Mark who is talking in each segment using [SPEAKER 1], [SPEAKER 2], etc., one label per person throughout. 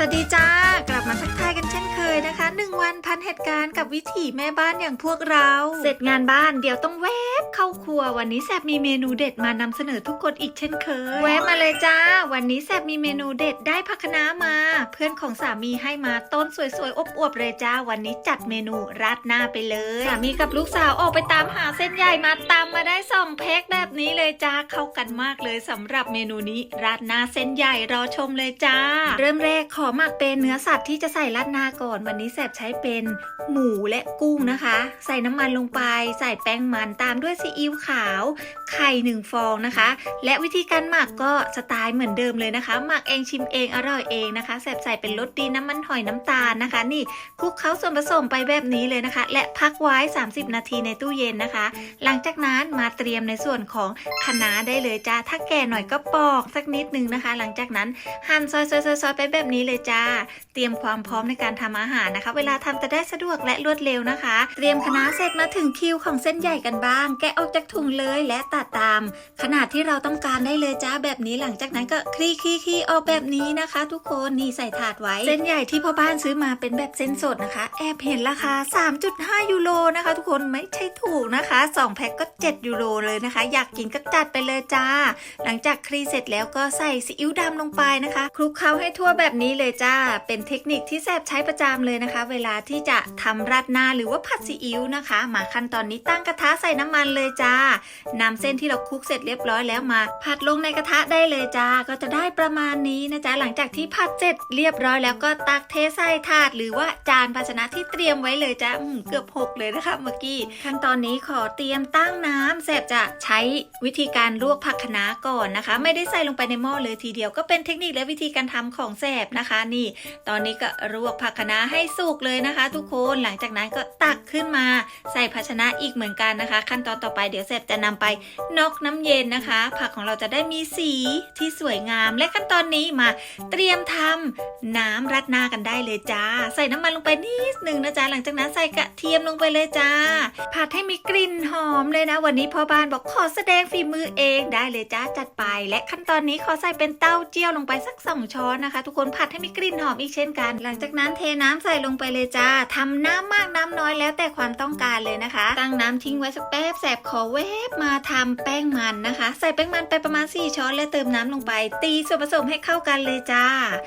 [SPEAKER 1] วัสดีจ้ากลับมาทักทายกันเช่นเคยนะคะหนึ่งวันพันเหตุการณ์กับวิถีแม่บ้านอย่างพวกเรา เสร็จงานบ้านเดี๋ยวต้องแวบเข้าครัว วันนี้แซบมีเมนูเด็ดมานำเสนอทุกคนอีกเช่นเคย แวบมาเลยจ้า วันนี้แซบมีเมนูเด็ดได้ผักคะน้ามา เพื่อนของสามีให้มาต้นสวยๆอบอวบๆเลยจ้าวันนี้จัดเมนูราดหน้าไปเลย สามีกับลูกสาวออกไปตามหาเส้นใหญ่มาตามมาได้สองแพ็คแบบนี้เลยจ้าเข้ากันมากเลยสำหรับเมนูนี้ราดหน้าเส้นใหญ่รอชมเลยจ้า เริ่มแรกขอหมักเป็นเนื้อสัตว์ที่จะใส่ราดหน้าก่อน วันนี้แสบใช้เป็นหมูและกุ้งนะคะ ใส่น้ำมันลงไป ใส่แป้งมันตามด้วยซีอิ๊วขาว ไข่หนึ่งฟองนะคะ และวิธีการหมักก็สไตล์เหมือนเดิมเลยนะคะ หมักเองชิมเองอร่อยเองนะคะแสบใส่เป็นรสดีน้ำมันหอยน้ำตาลนะคะ นี่คลุกเคล้าส่วนผสมไปแบบนี้เลยนะคะ และพักไว้ 30 นาทีในตู้เย็นนะคะ หลังจากนั้นมาเตรียมในส่วนของคะน้าได้เลยจ้าถ้าแก่หน่อยก็ปอกสักนิดนึงนะคะ หลังจากนั้นหั่นซอยซอยซอยซอยไปแบบนี้เลยจ้า เตรียมความพร้อมในการทำอาหารนะคะ เวลาทำจะได้สะดวกและรวดเร็วนะคะ เตรียมคะน้าเสร็จมาถึงคิวของเส้นใหญ่กันบ้าง แกะออกจากถุงเลยและตัดตาม ขนาดที่เราต้องการได้เลยจ้าแบบนี้หลังจากนั้นก็คลี่คลี่คลี่ออกแบบนี้นะคะ ทุกคนนี่ใส่ถาดไว้ เส้นใหญ่ที่พ่อบ้านซื้อมาเป็นแบบเส้นสดนะคะ แอบเห็นราคา 3.5 ยูโรนะคะ ทุกคนไม่ใช่ถูกนะคะ 2 แพ็คก็ 7 ยูโรเลยนะคะ อยากกินก็จัดไปเลยจ้า หลังจากคลีเสร็จแล้วก็ใส่ซีอิ๊วดำลงไปนะคะ คลุกเคล้าให้ทั่วแบบนี้เลยจ้า เป็นเทคนิคที่แซบใช้ประจำเลยนะคะ เวลาที่จะทำราดหน้าหรือว่าผัดซีอิ๊วนะคะ มาขั้นตอนนี้ตั้งกระทะใส่น้ำมันเลยจ้านำเส้นที่เราคลุกเสร็จเรียบร้อยแล้วมา ผัดลงในกระทะได้เลยจ้า ก็จะได้ประมาณนี้นะจ๊ะหลังจากที่ผัดเสร็จเเรียบร้อยแล้วก็ตักเทใส่ถาด หรือว่าจานภาชนะที่เตรียมไว้เลยจ้าอืมเกือบหกเลยนะคะเมื่อกี้ขั้นตอนนี้ขอเตรียมตั้งน้ำแสบจะใช้วิธีการลวกผักคะน้าก่อนนะคะ ไม่ได้ใส่ลงไปในหม้อเลยทีเดียวก็เป็นเทคนิคและวิธีการทำของแสบนะคะ นี่ ตอนนี้ก็ลวกผักคะน้าให้สุกเลยนะคะ ทุกคนหลังจากนั้นก็ตักขึ้นมาใส่ภาชนะอีกเหมือนกันนะคะ ขั้นตอนต่อไปเดี๋ยวแสบจะนำไปนอกน้ำเย็นนะคะ ผักของเราจะได้มีสีที่สวยงาม และขั้นตอนนี้มาเตรียมทำน้ำรัดหน้ากันได้เลยจ้า ใส่น้ำมันลงไปนิดหนึ่งนะจ๊ะหลังจากนั้นใส่กระเทียมลงไปเลยจ้า ผัดให้มีกลิ่นหอมเลยนะ วันนี้พ่อบ้านบอกขอแสดงฝีมือเองได้เลยจ้าจัดไป และขั้นตอนนี้ขอใส่เป็นเต้าเจี้ยวลงไปสักสองช้อนนะคะ ทุกคนผัดให้มีกลิ่นหอมอีกเช่นกัน หลังจากนั้นเทน้ำใส่ลงไปเลยจ้าทำน้ำมากน้ำน้อยแล้วแต่ความต้องการเลยนะคะ ตั้งน้ำทิ้งไว้สักแป๊บแสบขอเวฟมาทำแป้งมันนะคะ ใส่แป้งมันไปประมาณ 4 ช้อน และเติมน้ำลงไป ตีส่วนผสมให้เข้ากันเลยจ้า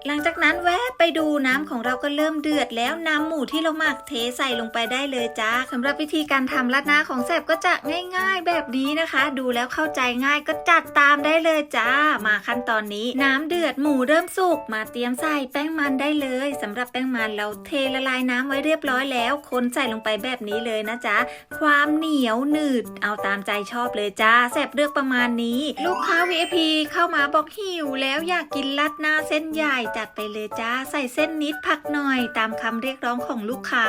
[SPEAKER 1] หลังจากนั้นแวะไปดูน้ำของเราก็เริ่มเดือดแล้วนำหมูที่เราหมักเทใส่ลงไปได้เลยจ้าสำหรับวิธีการทำราดหน้าของแสบก็จะง่ายๆแบบนี้นะคะ ดูแล้วเข้าใจง่ายก็จัดตามได้เลยจ้า มาขั้นตอนนี้ น้ำเดือดหมูเริ่มสุกมาเตรียมใส่แป้งมันได้เลยสำหรับแป้งมันเราเทละลายน้ำไว้เรียบร้อยแล้ว คนใส่ลงไปแบบนี้เลยนะจ๊ะความเหนียวหนืดเอาตามใจชอบเลยจ้าแสบเลือกประมาณนี้ ลูกค้า VIP เข้ามาบอกหิวแล้วอยากกินลัดหน้าเส้นใหญ่จัดไปเลยจ้า ใส่เส้นนิดผักหน่อยตามคำเรียกร้องของลูกค้า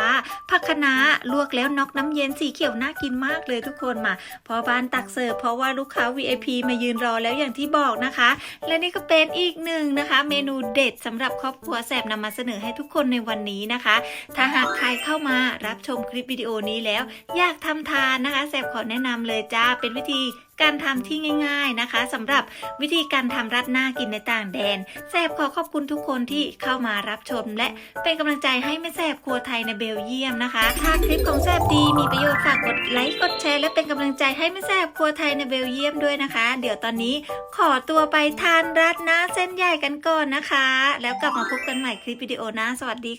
[SPEAKER 1] ผักคะน้าลวกแล้วน็อกน้ำเย็นสีเขียวน่ากินมากเลยทุกคนมาพอบ้านตักเสิร์ฟเพราะว่าลูกค้า VIP มายืนรอแล้วอย่างที่บอกนะคะ และนี่ก็เป็นอีกหนึ่งนะคะ เมนูเด็ดสำหรับครอบครัวแสบนำมาเสนอให้ทุกคนในวันนี้นะคะ ถ้าหากใครเข้ามารับชมคลิปวิดีโอนี้แล้ว อยากทำทานนะคะแสบขอแนะนำเลยจ้าเป็นวิธีการทำที่ง่ายๆนะคะสำหรับวิธีการทำรัดหน้ากินในต่างแดนแสบขอขอบคุณทุกคนที่เข้ามารับชม และเป็นกำลังใจให้แม่แสบครัวไทยในเบลเยียมนะคะ ถ้าคลิปของแสบดีมีประโยชน์ฝากกดไลค์กดแชร์และเป็นกำลังใจให้แม่แสบครัวไทยในเบลเยียมด้วยนะคะ เดี๋ยวตอนนี้ขอตัวไปทานรัดหน้าเส้นใหญ่กันก่อนนะคะ แล้วกลับมาพบกันใหม่คลิปวิดีโอหน้าสวัสดี